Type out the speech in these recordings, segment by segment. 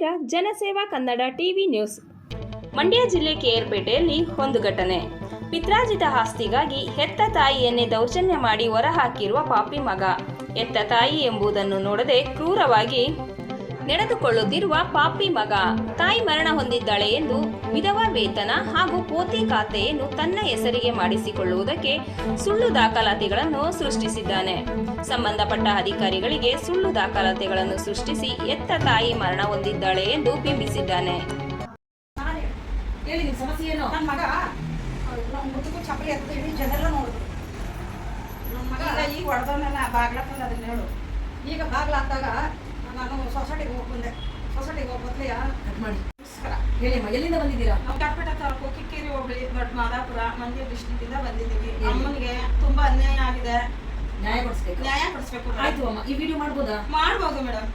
ಇದ್ದೀರಾ ಜನಸೇವಾ Kannada TV news. Mandya ಜಿಲ್ಲೆ ಕೇರ್ಪೇಟೆಯಲ್ಲಿ ಒಂದು ಘಟನೆ. ಪಿತ್ರಾಜಿತ ಆಸ್ತಿಗಾಗಿ ಹೆತ್ತ ತಾಯಿಯನ್ನೇ ದೌರ್ಜನ್ಯ ಮಾಡಿ ಹೊರಹಾಕಿರುವ ಪಾಪಿ ಮಗ. ಎತ್ತ ತಾಯಿ ಎಂಬುದನ್ನು ನೋಡದೆ ಕ್ರೂರವಾಗಿ ನಡೆದುಕೊಳ್ಳುತ್ತಿರುವ ಪಾಪಿ ಮಗ. ತಾಯಿ ಮರಣ ಹೊಂದಿದ್ದಾಳೆ ಎಂದು ವಿಧವಾ ವೇತನ ಹಾಗೂ ಪೋತಿ ಖಾತೆಯನ್ನು ತನ್ನ ಹೆಸರಿಗೆ ಮಾಡಿಸಿಕೊಳ್ಳುವುದಕ್ಕೆ ಸುಳ್ಳು ದಾಖಲಾತಿಗಳನ್ನು ಸೃಷ್ಟಿಸಿದ್ದಾನೆ. ಸಂಬಂಧಪಟ್ಟ ಅಧಿಕಾರಿಗಳಿಗೆ ಸುಳ್ಳು ದಾಖಲಾತಿಗಳನ್ನು ಸೃಷ್ಟಿಸಿ ಎತ್ತ ತಾಯಿ ಮರಣ ಹೊಂದಿದ್ದಾಳೆ ಎಂದು ಬಿಂಬಿಸಿದ್ದಾನೆ. ಈಗ ಹೊಡೆದವನ್ನೆಲ್ಲ ನಾನು ಸೊಸೈಟಿಗೆ ಹೋಗಿ ಬಂದೆ. ಸೊಸೈಟಿಗೆ ಹೋಗಿ ಬದ್ಲಿಯ ಕಟ್ ಮಾಡಿ. ನಮಸ್ಕಾರ. ಹೇಳಿ ಅಮ್ಮ ಎಲ್ಲಿಂದ ಬಂದಿದ್ದೀರಾ? ನಾವು ಕಾರ್ಪೇಟ ತಾಲೂಕು ಕಿಕ್ಕೇರಿ ಹೋಬಳಿ ದೊಡ್ಡ ಮಾದಾಪುರ ಮಂಡ್ಯ ಡಿಸ್ಟಿಕ್ ಇಂದ ಬಂದಿದ್ದೀವಿ. ಅಮ್ಮನಿಗೆ ತುಂಬಾ ಅನ್ಯಾಯ ಆಗಿದೆ. ನ್ಯಾಯ ಕೊಡಿಸ್ಬೇಕು. ನ್ಯಾಯ ಕೊಡಿಸ್ಬೇಕು ಆಯ್ತು ಅಮ್ಮ ಈ ವಿಡಿಯೋ ಮಾಡ್ಬೋದಾ? ಮಾಡ್ಬೋದು ಮೇಡಮ್.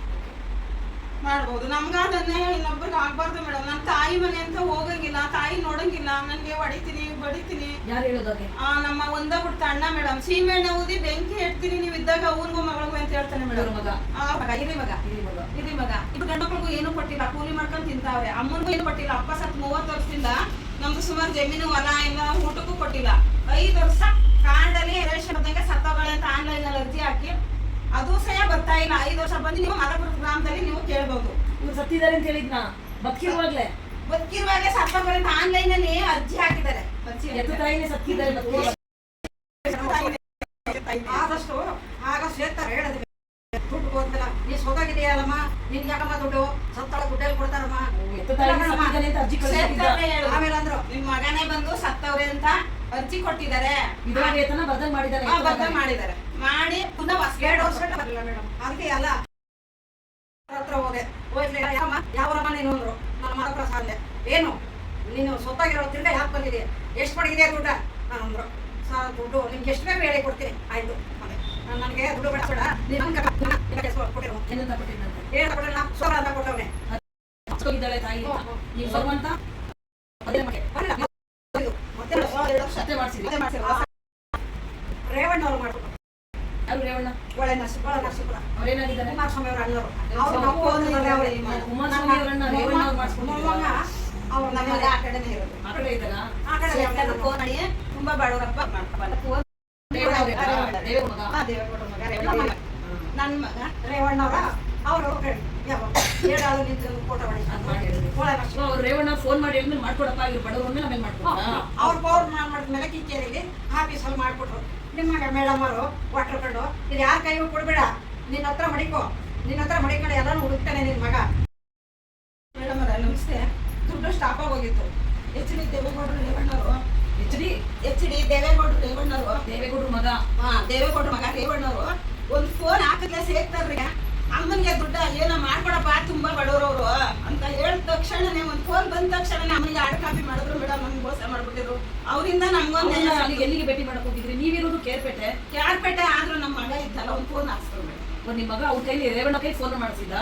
ಮಾಡ್ಬೋದು. ನಮ್ಗಾದ ಅನ್ಯಾಯ ಇನ್ನೊಬ್ರಿಗೆ ಆಗ್ಬಾರ್ದು ಮೇಡಮ್. ನನ್ನ ತಾಯಿ ಮನೆ ಅಂತ ಹೋಗಂಗಿಲ್ಲ ತಾಯಿ ನೋಡಂಗಿಲ್ಲ ನನಗೆ ಹೊಡಿತೀನಿ ಬಡಿತೀನಿ ಯಾರು ಹೇಳೋದಾಗೆ ಆ, ನಮ್ಮ ಒಂದ ಬಿಡ್ತ ಅಣ್ಣ ಮೇಡಮ್. ಸೀಮೆಣ್ಣೆ ಊದಿ ಬೆಂಕಿ ಹೇಳ್ತೀನಿ ನೀವು ಇದ್ದಾಗ ಅವ್ರಿಗೂ ಮಗಳಿಗೂ ಅಂತ ಹೇಳ್ತಾನೆ ಮೇಡಮ್. ಮಗ. ಆ ಮಗ ಇರಿ ಮಗ. ಇರಿ ಮಗ. ಹಿರಿ ಮಗ. ಇದು ಗಂಡು ಮಕ್ಕಳಿಗೂ ಏನು ಕೊಟ್ಟಿಲ್ಲ. ಕೂಲಿ ಮಾಡ್ಕೊಂಡು ತಿಂತಾವ್ರೆ. ಅಮ್ಮನಿಗೂ ಏನು ಕೊಟ್ಟಿಲ್ಲ. ಅಪ್ಪ ಸತ್ ಮೂವತ್ತು ವರ್ಷದಿಂದ ನಮ್ದು ಸುಮಾರು ಜಮೀನು ಹೊಲ ಇಲ್ಲ ಊಟಕ್ಕೂ ಕೊಟ್ಟಿಲ್ಲ. ಐದು ವರ್ಷ ಕಾಂಡಲ್ಲಿ ರೇಷನ್ ಬಂದಂಗೆ ಸತ್ತೋಗಳೆ ಅಂತ ಆನ್ಲೈನ್ ಅಲ್ಲಿ ಅರ್ಜಿ ಹಾಕಿ. ಅದು ಸಹ ಬರ್ತಾ ಇಲ್ಲ. ಐದು ವರ್ಷ ಬಂದು ನೀವು ಮಲಪುರ ಗ್ರಾಮದಲ್ಲಿ ನೀವು ಕೇಳ್ಬೋದು. ಇವ್ರು ಸತ್ತಿದ್ದಾರೆ ಅಂತ ಹೇಳಿದ್ನ? ಬದುಕಿರುವಾಗ್ಲೇ? ಬದುಕಿರುವಾಗೆ ಸತ್ತೋಗಳೆ ಅಂತ ಆನ್ಲೈನ್ ಅಲ್ಲಿ ಅರ್ಜಿ ಹಾಕಿದ್ದಾರೆ. ಸತ್ತಿದ್ದಾರೆ. ಆದಷ್ಟು ಆಗಷ್ಟು ಹೇಳ್ತಾರೆ ಹೇಳೋದು. ದುಡ್ಡು ಹೋಗ್ತಿಲ್ಲ ನೀ ಸೊದಾಗಿದೆಯಲ್ಲಮ್ಮ ನಿನ್ ಯಾಕಮ್ಮ ದುಡ್ಡು? ಸತ್ತಳ ದುಡ್ಡೆಲ್ಲಿ ಕೊಡ್ತಾರಮ್ಮ. ಆಮೇಲೆ ಅಂದ್ರು ನಿಮ್ ಮಗನೇ ಬಂದು ಸತ್ತವ್ರೆ ಅಂತ ಅರ್ಜಿ ಕೊಟ್ಟಿದ್ದಾರೆ. ಬರ್ದಂಗ್ ಮಾಡಿದ್ದಾರೆ. ಆ, ಬದ್ಧ ಮಾಡಿದ್ದಾರೆ. ಮಾಡಿ ಪುನಃ ಎರಡು ವರ್ಷ ಬರಲಿಲ್ಲ ಮೇಡಮ್ ಅದಕ್ಕೆ ಅಲ್ಲ. ಹತ್ರ ಹೋದೆ. ಹೋಗ್ಲಿ ಯಾವ ನೀನು ಅಂದ್ರು. ನನ್ನ ಮರ ಸಾಲೆ ಏನು? ನೀನು ಸ್ವತ್ತಾಗಿರೋ ತಿರ್ಗಾ ಯಾಕೆ ಬಂದಿದೆ ಎಷ್ಟು ಪಡಗಿದೆ ದುಡ್ಡ? ನಾನು ಅಂದ್ರು. ಸರ್ ದುಡ್ಡು ನಿಮ್ಗೆ ಎಷ್ಟು ಬೇಕು ಹೇಳಿ ಕೊಡ್ತೀನಿ. ಆಯ್ತು. ನನಗೆ ದುಡ್ಡು ಬಡಿಸೋಣ ನೀನು ಕೊಟ್ಟಿರೋ. ಸೋರ ಅಂತ ಕೊಟ್ಟವನೆ. ಹೋಗಿದ್ದಾಳೆ ತಾಯಿ. ನೀವು ಬರುವಂತ. ರೇವಣ್ಣ ಅವ್ರು ಮಾಡ್ಕೊಟ್ರು ಯಾರು ರೇವಣ್ಣ? ಒಳ್ಳೆ ಅವ್ರೇನಾಗಿದ್ದಾರೆ ಕುಮಾರಸ್ವಾಮಿ ಅವರು ಅಣ್ಣವರು. ಕುಮಾರಸ್ವಾಮಿ ಅವ್ರನ್ನ ರೇವಣ್ಣ ಅವ್ರು ಮಾಡಿಸ್ಕೊಂಡಿದ್ದಾರೆ. ನಮ್ಮಲ್ಲಿ ಆ ಕಡೆನೇ ಇರೋದು. ಆ ಕಡೆ ಫೋನ್ ಮಾಡಿ ತುಂಬಾ ಮಗ ರೇವಣ್ಣ ನನ್ನ ಮಗ ರೇವಣ್ಣವರ ಅವರು ನಿಂತು ಫೋಟೋ ಮಾಡಿ ರೇವಣ್ಣ ಫೋನ್ ಮಾಡಿ ಮಾಡ್ಕೊಡಪ್ಪ ಮಾಡ್ಕೊಡಪ್ಪ ಇವ್ರು ಬಡವ್ರನ್ನ ಮೇಲೆ ಆಮೇಲೆ ಮಾಡ್ಕೊಡ ಅವ್ರ ಪೌರ್ ಮಾಡಿದ್ಮೇಲೆ ಕಿಚೇರಿಲಿ ಆಫೀಸಲ್ಲಿ ಮಾಡ್ಕೊಟ್ರು. ನಿಮ್ಮ ಮೇಡಮ್ ಅವರು ವಾಟರ್ ಕಂಡು ಇದು ಯಾರ ಕೈಗೂ ಕೊಡ್ಬೇಡ. ನಿನ್ನ ಹತ್ರ ಮಡಿಕೋ. ನಿನ್ನ ಹತ್ರ ಮಡಿಕೊಂಡು ಎಲ್ಲಾನು ಹುಡುಕ್ತಾನೆ ನಿನ್ನ ಮಗ ಮೇಡಮ್ ಅವರ ನಮಸ್ತೆ ದುಡ್ಡು ಸ್ಟಾಪ್ ಆಗೋಗಿತ್ತು. ಎಚ್ ಡಿ ದೇವೇಗೌಡರು ರೇವಣ್ಣರು ಎಚ್ ಡಿ ಎಚ್ ಡಿ ದೇವೇಗೌಡರು ರೇವಣ್ಣರು ದೇವೇಗೌಡರು ಮಗ. ಹಾ ದೇವೇಗೌಡರ ಮಗ ರೇವಣ್ಣವರು ಒಂದು ಫೋನ್ ಹಾಕಿದ್ರೆ ಸೇರ್ತಾರ್ರಿ ಅಮ್ಮನಿಗೆ ದುಡ್ಡ ಏನೋ ಮಾಡ್ಕೊಡಪ್ಪ ತುಂಬಾ ಬಡವರವರು ಅಂತ ಹೇಳಿದ ತಕ್ಷಣನೇ ಒಂದು ಫೋನ್ ಬಂದ ತಕ್ಷಣ ಅಮ್ಮನಿಗೆ ಆರ್ಡ್ ಕಾಪಿ ಮಾಡಿದ್ರು ಮೇಡಮ್ ನಮ್ಗೆ ಮೋಸ ಮಾಡ್ಬಿಟ್ಟಿದ್ರು. ಅವರಿಂದ ನಮ್ಗೊಂದು ಅಲ್ಲಿಗೆ ಎಲ್ಲಿಗೆ ಭೇಟಿ ಮಾಡಕ್ ಹೋಗಿದ್ರಿ? ನೀವಿರೋದು ಕೇರ್ಪೇಟೆ? ಕೇರ್ಪೇಟೆ ಆದ್ರೂ ನಮ್ಮ ಮಗ ಇದ್ದಲ್ಲ ಒಂದು ಫೋನ್ ಹಾಕ್ಸ್ರು ಮೇಡಮ್ ಒಂದ್ ನಿಮ್ ಮಗ ಅವ್ರ ಕೈಲಿ ರೇವಣ್ಣ ಕೈ ಫೋನ್ ಮಾಡಿಸಿದ್ದ?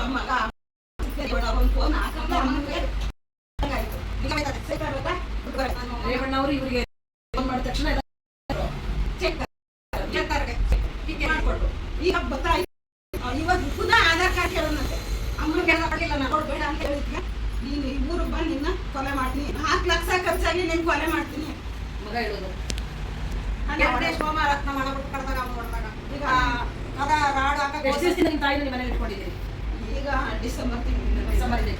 ನಮ್ಮ ಮಗ ಒಂದು ಫೋನ್ ಹಾಕಿದ್ರೆ ಅಮ್ಮನಿಗೆ ಹಂಗಾಯ್ತು. ಈಗ ಆಯ್ತಾ? ಚೆಕ್ ಆಗುತ್ತಾ? ದುಡ್ಡು ಬರುತ್ತೆ. ಅವರು ಇವ್ರಿಗೆ ಫೋನ್ ಮಾಡಿದ ತಕ್ಷಣ ಹೀಗೆ ಮಾಡ್ಕೊಟ್ರು. ಈಗ ಆ, ಇವಾಗ ಪುನಃ ಆಧಾರ್ ಕಾರ್ಡ್ ಕೇಳೋಣಂತೆ. ಅಮ್ಮನಿಗೆ ಎಲ್ಲ ಕೊಡಲಿಲ್ಲ ನಾನು ಕೊಡ್ಬೇಡ ಅಂತ ಹೇಳಿದ್ಕೆ. ನೀನು ಈ ಊರಿಗೆ ಬಂದು ನಿನ್ನ ಕೊಲೆ ಮಾಡ್ತೀನಿ. ನಾಲ್ಕು ಲಕ್ಷ ಖರ್ಚಾಗಿ ನಿನ್ ಕೊಲೆ ಮಾಡ್ತೀನಿ. ಮಗ ಹೇಳೋದು. ಎರಡನೇ ಸೋಮವಾರ ರತ್ನ ಮಾಡಬಿಟ್ಟು ಬಿಟ್ಟು ಕಡ್ದಾಗ ಅಮ್ಮ ಹೊಡ್ದಾಗ ಈಗ ಅದ ರಾಡ್ ತಾಯಿ ಎಷ್ಟು ದಿವಸದಿಂದ ನಿಮ್ ತಾಯಿನ ನಿಮ್ಮ ಮನೇಲಿ ಇಟ್ಕೊಂಡಿದ್ದೀರಿ? ಈಗ ಡಿಸೆಂಬರ್ ತಿಂಗಳು ಡಿಸೆಂಬರ್ ಇದೆ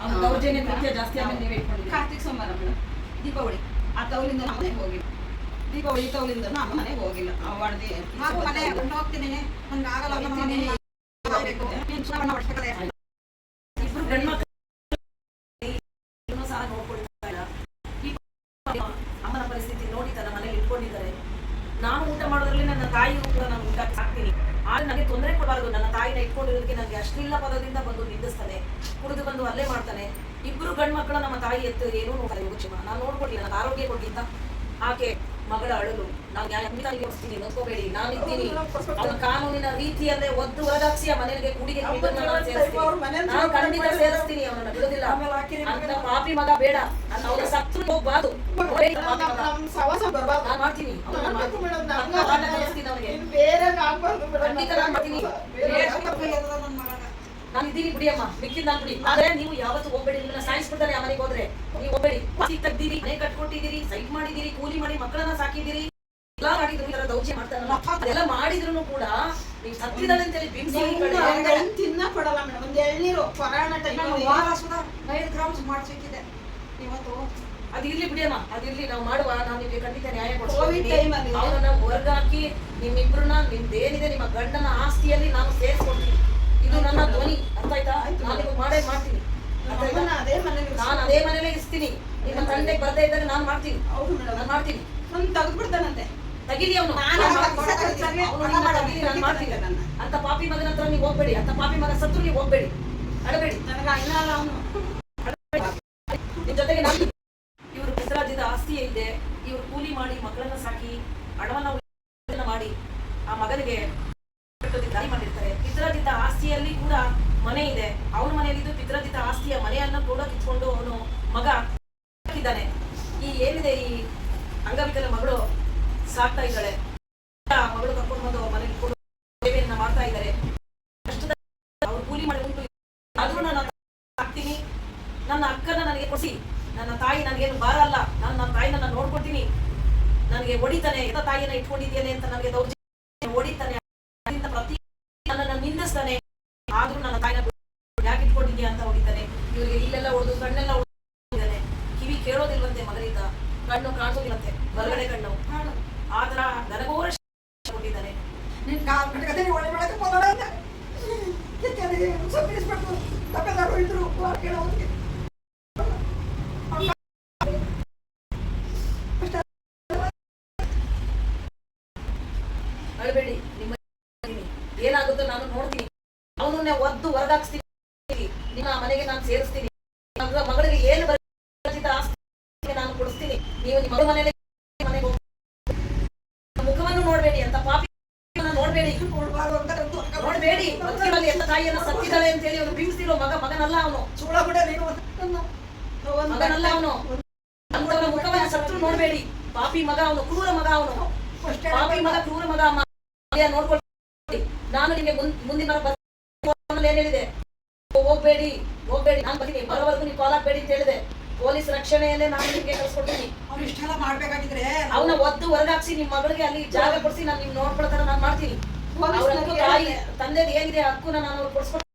ಅವ್ರ ದೌರ್ಜನ್ಯ ಕೃತ್ಯ ಜಾಸ್ತಿ ಆಮೇಲೆ ನೀವೇ ಇಟ್ಕೊಂಡಿದ್ದೀರಿ. ಕಾರ್ತಿಕ್ ಸೋಮವಾರ ಮೇಡಮ್. ದೀಪಾವಳಿ. ಆ ತವಲಿಂದ ನಮ್ಮ ಮನೆಗೆ ಹೋಗಿಲ್ಲ. ದೀಪಾವಳಿ ತವಲಿಂದ ನಮ್ಮ ಮನೆಗೆ ಹೋಗಿಲ್ಲ. ಹೊಡೆದಿ ಮನೆ ಹೋಗ್ತೀನಿ. ನನ್ಗೆ ಆಗಲ್ಲ ನೀನು ಇಬ್ರು ಗಂಡ್ಮಕ್ಳು ಸಹ ನೋಡ್ಕೊಳ್ತಾ ಇಲ್ಲ. ಅಮ್ಮನ ಪರಿಸ್ಥಿತಿ ನೋಡಿ ತನ್ನ ಮನೇಲಿ ಇಟ್ಕೊಂಡಿದ್ದಾರೆ. ನಾನು ಊಟ ಮಾಡೋದ್ರಲ್ಲಿ ನನ್ನ ತಾಯಿಯೂ ಕೂಡ ನಾನು ಊಟ ಹಾಕ್ತೀನಿ ಆದ್ರೆ ನನಗೆ ತೊಂದರೆ ಕೊಡಬಾರದು. ನನ್ನ ತಾಯಿನ ಇಟ್ಕೊಂಡಿರೋದಕ್ಕೆ ನನಗೆ ಅಶ್ಲೀಲ ಪದದಿಂದ ಬಂದು ನಿಂದಿಸ್ತಾನೆ, ಕುಡಿದು ಬಂದು ಅಲ್ಲೇ ಮಾಡ್ತಾನೆ. ಇಬ್ಬರು ಗಂಡ್ ಮಕ್ಕಳು ನಮ್ಮ ತಾಯಿ ಎತ್ತು, ಏನೂ ನೋಡ್ತಾರೆ ಯೋಗಕ್ಷೇಮ. ನಾನು ನೋಡ್ಕೊಡ್ಲಿಲ್ಲ ನನ್ನ ಆರೋಗ್ಯ ಕೊಡ್ಲಿಂತ ಆಕೆ ಮಗಳ ಅಳಲು ನಾನು ನ್ಯಾಯ ಹೋಗ್ತೀನಿ ನೋಡ್ಕೋಬೇಡಿ. ನಾನು ಇದ್ದೀನಿ ಅವನ ಕಾನೂನಿನ ರೀತಿಯಲ್ಲೇ ಒದ್ದು ಹೊರದಾಕ್ಸಿ ಆ ಮನೆಗೆ ಕುಡಿಗೆ ನಾನು. ನಾನು ಖಂಡಿತ ಸೇರಿಸ್ತೀನಿ ಅವನನ್ನ. ಬಿಡೋದಿಲ್ಲ. ಅಂತ ಪಾಪಿ ಮಗ ಬೇಡ. ನನ್ನ ಅವನ ಸತ್ರು ಹೋಗ್ಬಾರ್ದು. ನಾನು ಮಾಡ್ತೀನಿ. ನಾನು ನಾನು ಇದ್ದೀನಿ ಬಿಡಿಯಮ್ಮ ಮಿಕ್ಕಿದ್ ನಾನು ಬಿಡಿ. ಆದ್ರೆ ನೀವು ಯಾವತ್ತು ಹೋಗ್ಬೇಡಿ. ನಿಮ್ಮನ್ನ ಸಾಯಿಸ್ಬಿಡ್ತಾರೆ ಆ ಮನೆಗೆ ಹೋದ್ರೆ. ನೀವು ಹೋಗ್ಬೇಡಿ. ಪಾಸಿ ತೆಗ್ದಿರಿ ಮನೆ ಕಟ್ಕೊಟ್ಟಿದ್ದೀರಿ ಸೈಟ್ ಮಾಡಿದಿರಿ ಕೂಲಿ ಮಾಡಿ ಮಕ್ಕಳನ್ನ ಸಾಕಿದಿರಿ ಎಲ್ಲಾ ಮಾಡಿದ್ರು ಈ ತರ ದೌರ್ಜನ್ಯ ಮಾಡ್ತಾರಲ್ಲ ಅದೆಲ್ಲ ಮಾಡಿದ್ರು ಕೂಡ ನೀವು ಸತ್ತಿದ್ದಾರೆ ಅಂತೇಳಿ ಬಿಂಬಿಸಿ ಒಂದು ತಿನ್ನ ಕೊಡಲ್ಲ ಮೇಡಮ್ ಒಂದು ಎಳ್ನೀರು ಕೊರೋನಾ ಟೈಮ್ ವಾರ ಗ್ರಾಮ್ಸ್ ಮಾಡ್ಸಿಕ್ಕಿದೆ ಇವತ್ತು ಅದಿರ್ಲಿ ಬಿಡಿಯಮ್ಮ ಅದಿರ್ಲಿ ನಾವು ಮಾಡುವ ನಾವು ನಿಮಗೆ ಖಂಡಿತ ನ್ಯಾಯ ಕೊಡ್ತೀವಿ ಅವರನ್ನ ಹೊರಗ ಹಾಕಿ ನಿಮ್ಮಿಬ್ರನ್ನ ನಿಮ್ದೇನಿದೆ ನಿಮ್ಮ ಗಂಡನ ಆಸ್ತಿಯಲ್ಲಿ ನಾನು ಸೇರಿಸ್ಕೊಡ್ತೀನಿ ಇದು ನನ್ನ ಧ್ವನಿ. ಅರ್ಥ ಆಯ್ತಾ. ನಾನು ಮಾಡೇ. ಮಾಡ್ತೀನಿ. ಅದೇ ನಾನು ಅದೇ ಮನೇಲೆ ಇರ್ತೀನಿ ನಿಮ್ಮ ತಂದೆಗೆ ಬರ್ದೇ ಇದ್ದರೆ ನಾನು ಮಾಡ್ತೀನಿ. ಹೌದು ನಾನು ಮೇಡಮ್ ಮಾಡ್ತೀನಿ. ಒಂದು ತೆಗೆದ್ಬಿಡ್ತಾನಂತೆ. ತಗಿಲಿ ಅವನು. ನಾನು ಮಾಡ್ತೀನಿ. ಅಂತ ಪಾಪಿ ಮಗನ ಹತ್ರ ನೀವು ಹೋಗ್ಬೇಡಿ. ಅಂತ ಪಾಪಿ ಮಗ ಸತ್ರು ನೀವು ಹೋಗ್ಬೇಡಿ. ಅಡಬೇಡಿ. ನನಗೆ ಅಣ್ಣ ಅಲ್ಲ ಅವನು. ನಿಮ್ ಜೊತೆಗೆ ನಾನು ಇವರು ಪಿತ್ರಾಜಿದ ಆಸ್ತಿ ಇದೆ ಇವರು ಕೂಲಿ ಮಾಡಿ ಮಕ್ಕಳನ್ನ ಸಾಕಿ ಹಣವನ್ನ ಮಾಡಿ ಆ ಮಗನಿಗೆ ದಾರಿ ಮಾಡಿರ್ತಾರೆ. ಪಿತ್ರಾಜಿತ ಆಸ್ತಿಯಲ್ಲಿ ಕೂಡ ಮನೆ ಇದೆ. ಅವನ ಮನೆಯಲ್ಲಿದ್ದು ಪಿತ್ರಾಜಿತ ಆಸ್ತಿಯ ಮನೆಯನ್ನ ಕೂಡ ಕಿತ್ಕೊಂಡು ಅವನು ಮಗ ಹಾಕಿದ್ದಾನೆ ಈ ಏನಿದೆ ಈ ಅಂಗವಿಕಲ ಮಗಳು ಸಾಕ್ತಾ ಇದ್ದಾಳೆ. ಮಗಳು ಕರ್ಕೊಂಡು ಬಂದು ಅವ್ರ ಮನೆಗೆ ಕೊಡು ಸೇವೆಯನ್ನ ಮಾಡ್ತಾ ಇದ್ದಾರೆ. ಅವ್ರು ಕೂಲಿ ಮಾಡಿ ಉಂಟು. ಆದ್ರೂ ನಾನು ಹಾಕ್ತೀನಿ ನನ್ನ ಅಕ್ಕನ ನನಗೆ ಕೊಡಿಸಿ. ನನ್ನ ತಾಯಿ ನನಗೇನು ಭಾರ ಅಲ್ಲ. ನಾನು ನನ್ನ ತಾಯಿನ ನಾನು ನೋಡ್ಕೊಳ್ತೀನಿ. ನನಗೆ ಹೊಡಿತಾನೆ. ಎಂತ ತಾಯಿಯನ್ನ ಇಟ್ಕೊಂಡಿದ್ದೇನೆ ಅಂತ ನನಗೆ ದೌರ್ಜನ್ಯ ಹೊಡಿತಾನೆ. ಪ್ರತಿ ನನ್ನನ್ನು ನಿಂದಿಸ್ತಾನೆ. ಆದ್ರೂ ನನ್ನ ತಾಯಿನ ಯಾಕೆ ಇಟ್ಕೊಂಡಿದ್ಯಾ ಅಂತ ಹೊಡಿತಾನೆ. ಇವರಿಗೆ ಇಲ್ಲೆಲ್ಲ ಹೊಡೆದು, ಕಣ್ಣೆಲ್ಲ ಹೊಡೆದಿದ್ದಾನೆ ಕಿವಿ ಕೇಳೋದಿಲ್ವಂತೆ ಮಗನಿಂದ ಕಣ್ಣು ಕಾಣಿಸೋದಿಲ್ಲಂತೆ ಹೊರಗಡೆ ಕಣ್ಣು. ಆ ತರ ನನಗೋರ ಕೊಟ್ಟಿದ್ದಾನೆ ನಿನ್ ಕಾಲ್ ಕಟ್ಕತೆ ಒಳ್ಳೆ ಬೆಳಗ್ಗೆ ಬಂದಳ ಅಂತ. ಸಬ್ಬಿಡಿಸ್ಬೇಕು ತಪ್ಪದಾರು ಇದ್ರು ಅಳಬೇಡಿ ನಿಮ್ಮ ಏನಾಗುತ್ತೋ ನಾನು ನೋಡ್ತೀನಿ. ಅವನನ್ನೇ ಒದ್ದು ಹೊರಗಾಕ್ಸ್ತೀನಿ. ನಿಮ್ಮ ಮನೆಗೆ ನಾನು ಸೇರಿಸ್ತೀನಿ. ಮಗ- ಮಗಳಿಗೆ ಏನು ಬರ್ತಿದ್ದ ಆಸ್ತಿ ನಾನು ಕೊಡಿಸ್ತೀನಿ. ನೀವು ನಿಮ್ಮ ಮನೆಯಲ್ಲಿ ಮನೆಗೆ ಹೋಗಿ ಮುಖವನ್ನು ನೋಡ್ಬೇಡಿ ಅಂತ ಪಾಪಿ ನೋಡ್ಬೇಡಿ ನೋಡ್ಬಾರ್ದು ಅಂತ ನೋಡ್ಬೇಡಿ ಬದುಕಿನಲ್ಲಿ ಎಂತ ತಾಯಿಯನ್ನ ಸತ್ತಿದ್ದಾಳೆ ಅಂತ ಹೇಳಿ ಅವನು ಬಿಂಬಿಸಿರೋ ಮಗ ಮಗನಲ್ಲ ಅವನು. ಚೂಳ ಬಿಡ ನೀನು ಮಗನಲ್ಲ ಅವನು. ಅಂತವನ ಮುಖವನ್ನ ಸತ್ರು ನೋಡ್ಬೇಡಿ. ಪಾಪಿ ಮಗ ಅವನು ಕ್ರೂರ ಮಗ ಅವನು. ಪಾಪಿ ಮಗ ಕ್ರೂರ ಮಗ ಅಮ್ಮ. ನೋಡ್ಕೊಳ್ಳಿ ನಾನು ನಿಮಗೆ ಮುಂದಿನ ಏನ್ ಹೇಳಿದೆ? ಹೋಗ್ಬೇಡಿ ಹೋಗ್ಬೇಡಿ. ನಾನು ಬರ್ತೀನಿ. ಬರೋವರೆಗೂ ನೀವು ಕಾಲ್ ಆಗ್ಬೇಡಿ ಅಂತ ಹೇಳಿದೆ. ಪೊಲೀಸ್ ರಕ್ಷಣೆಯಲ್ಲೇ ನಾನು ನಿಮಗೆ ಕಳ್ಸ್ಕೊಡ್ತೀನಿ. ಅವ್ರು ಇಷ್ಟೆಲ್ಲ ಮಾಡ್ಬೇಕಾಗಿದ್ರೆ ಅವನ ಒದ್ದು ಹೊರಗಾಕ್ಸಿ ನಿಮ್ಮ ಮಗಳಿಗೆ ಅಲ್ಲಿ ಜಾಗ ಕೊಡಿಸಿ ನಾನು ನಿಮ್ ನೋಡ್ಕೊಳ್ತಾರ ನಾನು ಮಾಡ್ತೀನಿ. ತಂದೆದು ಏನಿದೆ ಹಕ್ಕುನ ನಾನು ಅವ್ರು ಕೊಡ್ಸ್ಕೊಡ್ತೀನಿ